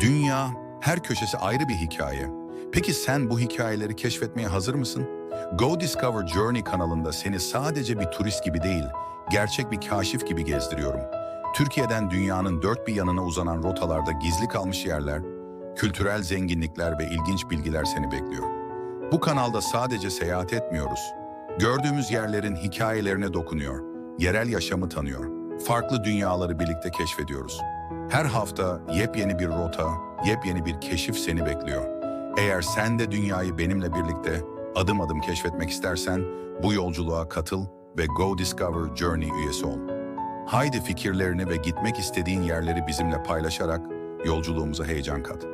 Dünya, her köşesi ayrı bir hikaye. Peki sen bu hikayeleri keşfetmeye hazır mısın? Go Discover Journey kanalında seni sadece bir turist gibi değil, gerçek bir kaşif gibi gezdiriyorum. Türkiye'den dünyanın dört bir yanına uzanan rotalarda gizli kalmış yerler, kültürel zenginlikler ve ilginç bilgiler seni bekliyor. Bu kanalda sadece seyahat etmiyoruz. Gördüğümüz yerlerin hikayelerine dokunuyor, yerel yaşamı tanıyor, farklı dünyaları birlikte keşfediyoruz. Her hafta yepyeni bir rota, yepyeni bir keşif seni bekliyor. Eğer sen de dünyayı benimle birlikte adım adım keşfetmek istersen bu yolculuğa katıl ve Go Discover Journey üyesi ol. Haydi fikirlerini ve gitmek istediğin yerleri bizimle paylaşarak yolculuğumuza heyecan kat.